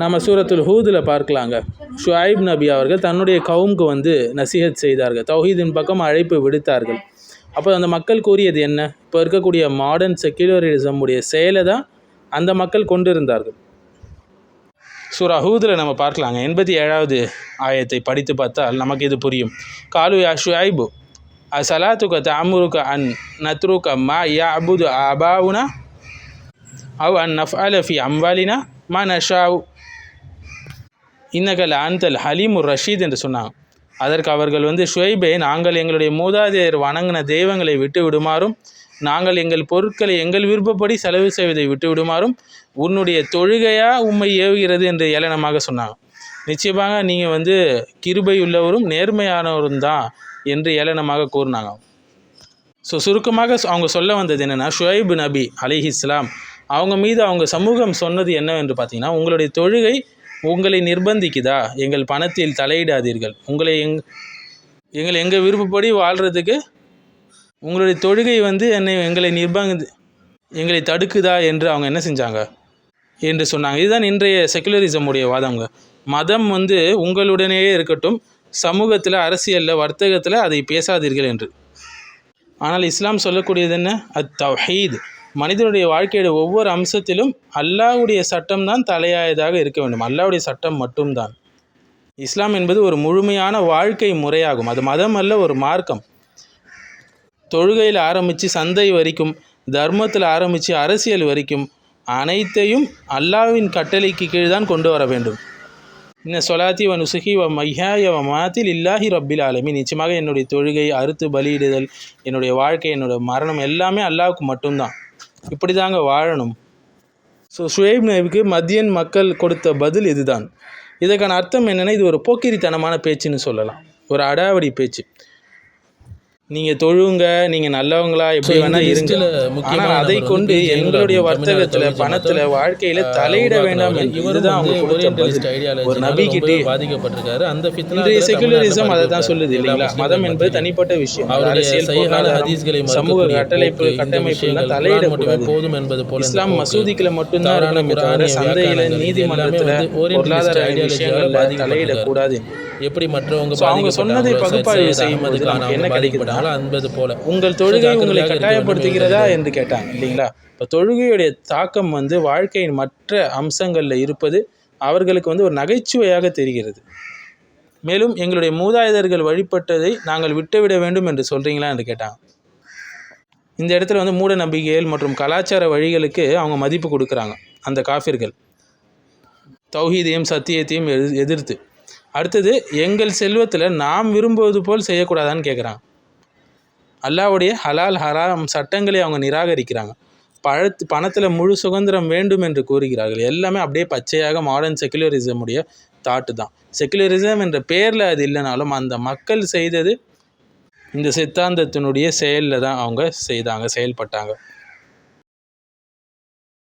நம்ம சூரத்துல் ஹூதில் பார்க்கலாங்க. ஷுஐப் நபி அவர்கள் தன்னுடைய கவுமுக்கு வந்து நசீஹத் செய்தார்கள். தௌஹீதின் பக்கம் அழைப்பு விடுத்தார்கள். அப்போ அந்த மக்கள் கூறியது என்ன? இப்போ இருக்கக்கூடிய மாடர்ன் செக்யுலரிசம் உடைய செயலை தான் அந்த மக்கள் கொண்டிருந்தார்கள். சூரா ஹூதில் நம்ம பார்க்கலாங்க. எண்பத்தி ஏழாவது ஆயத்தை படித்து பார்த்தால் நமக்கு இது புரியும். காலு யா ஷுஐபு அசலாத்துக்க தாமுருக்க அன் நத்ருக்க மா யா அபுது அபாவுனா அவ் அன் நஃப் அலஃபி அம்வாலினா மா நஷாவு. இன்னகல் ஆந்தல் ஹலீமுர் ரஷீத் என்று சொன்னாங்க. அதற்கு அவர்கள் வந்து ஷுவைபே நாங்கள் எங்களுடைய மூதாதையர் வணங்கின தெய்வங்களை விட்டு விடுமாறும் நாங்கள் எங்கள் பொருட்களை எங்கள் விருப்பப்படி செலவு செய்வதை விட்டு விடுமாறும் உன்னுடைய தொழுகையா உம்மை ஏவுகிறது என்று ஏளனமாக சொன்னாங்க. நிச்சயமாக நீங்கள் வந்து கிருபை உள்ளவரும் நேர்மையானவரும் தான் என்று ஏளனமாக கூறினாங்க. ஸோ சுருக்கமாக அவங்க சொல்ல வந்தது என்னென்னா ஷுவைப் நபி அலிஹிஸ்லாம் அவங்க மீது அவங்க சமூகம் சொன்னது என்னவென்று பார்த்தீங்கன்னா உங்களுடைய தொழுகை உங்களை நிர்பந்திக்குதா? எங்கள் பணத்தில் தலையிடாதீர்கள். உங்களை எங் எங்களை எங்கள் விருப்பப்படி வாழ்கிறதுக்கு உங்களுடைய தொழுகை வந்து என்னை எங்களை நிர்பந்தி எங்களை தடுக்குதா என்று அவங்க என்ன செஞ்சாங்க? என்று சொன்னாங்க. இதுதான் இன்றைய செக்குலரிசம் உடைய வாதங்க மதம் வந்து உங்களுடனேயே இருக்கட்டும் சமூகத்தில் அரசியலில் வர்த்தகத்தில் அதை பேசாதீர்கள் என்று. ஆனால் இஸ்லாம் சொல்லக்கூடியது என்ன? அத் தவஹீத் மனிதனுடைய வாழ்க்கையோட ஒவ்வொரு அம்சத்திலும் அல்லாஹுடைய சட்டம்தான் தலையாயதாக இருக்க வேண்டும். அல்லாஹ்வுடைய சட்டம் மட்டும்தான். இஸ்லாம் என்பது ஒரு முழுமையான வாழ்க்கை முறையாகும். அது மதம் அல்ல ஒரு மார்க்கம். தொழுகையில் ஆரம்பித்து சந்தை வரைக்கும் தர்மத்தில் ஆரம்பித்து அரசியல் வரைக்கும் அனைத்தையும் அல்லாஹ்வின் கட்டளைக்கு கீழ் தான் கொண்டு வர வேண்டும். இன்ன சொலாத்தி வ நுசுகி வ மையாய வ மாத்தில் இல்லாஹி ரப்பில் ஆலமி நிச்சயமாக என்னுடைய தொழுகை அறுத்து பலியிடுதல் என்னுடைய வாழ்க்கை என்னுடைய மரணம் எல்லாமே அல்லாவுக்கு மட்டும்தான். இப்படி தாங்க வாழணும். ஸோ ஷுவைப் நபிக்கு மத்தியன் மக்கள் கொடுத்த பதில் இதுதான். இதற்கான அர்த்தம் என்னென்னா இது ஒரு போக்கிரித்தனமான பேச்சுன்னு சொல்லலாம். ஒரு அடாவடி பேச்சு. நீங்கள் தொழுங்க நீங்கள் நல்லவங்களா எப்படி வேணா இருங்க. ஆனால் அதை கொண்டு எங்களுடைய வர்த்தகத்தில் பணத்தில் வாழ்க்கையில் தலையிட வேண்டாம் இதுதான் ஒரு நபிக்கிட்டே ரொம்பவே பாதிக்கப்பட்டிருக்காரு. அந்த இன்றைய செகுலரிசம் அதை தான். சொல்லுது இல்லைங்களா? மதம் என்பது. தனிப்பட்ட விஷயம். அவருடைய ஹதீஸ்களை சமூக கட்டளைப்பு விஷயங்கள் தலையிடக்கூடாது மட்டுமே போதும் என்பது போல இஸ்லாம் மசூதிக்குள்ள மட்டும்தான் சந்தையில நீதிமன்றத்தில் பொருளாதார ideology விஷயங்கள்ல யால பாதிக்கப்பட்டிருக்காரு. தலையிடக்கூடாது. எப்படி மற்றவங்க அவங்க சொன்னதை பகுப்பாய்வு செய்யும் போது என்ன பாதிக்கப்பட்டாங்களோ என்பது போல. உங்கள் தொழுகை உங்களை கட்டாயப்படுத்துகிறதா என்று கேட்டாங்க இல்லைங்களா? இப்போ தொழுகையுடைய தாக்கம் வந்து வாழ்க்கையின் மற்ற அம்சங்களில் இருப்பது அவர்களுக்கு வந்து ஒரு நகைச்சுவையாக தெரிகிறது. மேலும் எங்களுடைய மூதாதையர்கள் வழிபட்டதை நாங்கள் விட்டுவிட வேண்டும் என்று சொல்கிறீங்களா என்று கேட்டாங்க. இந்த இடத்துல வந்து மூட நம்பிக்கைகள் மற்றும் கலாச்சார வழிகளுக்கு அவங்க மதிப்பு கொடுக்குறாங்க அந்த காஃபிர்கள். தௌஹீதையும் சத்தியத்தையும் எதி- எதிர்த்து. அடுத்தது எங்கள் செல்வத்தில் நாம் விரும்புவது போல் செய்யக்கூடாதான்னு கேட்குறாங்க அல்லாவுடைய ஹலால் ஹராம் சட்டங்களை அவங்க நிராகரிக்கிறாங்க. பழத்து பணத்தில் முழு சுதந்திரம் வேண்டும் என்று கூறுகிறார்கள். எல்லாமே அப்படியே பச்சையாக மாடர்ன் செக்குலரிசம் உடைய தாட்டு தான். செக்குலரிசம் என்ற பேரில் அது இல்லைனாலும் அந்த மக்கள் செய்தது இந்த சித்தாந்தத்தினுடைய செயலில் தான் அவங்க செய்தாங்க செயல்பட்டாங்க.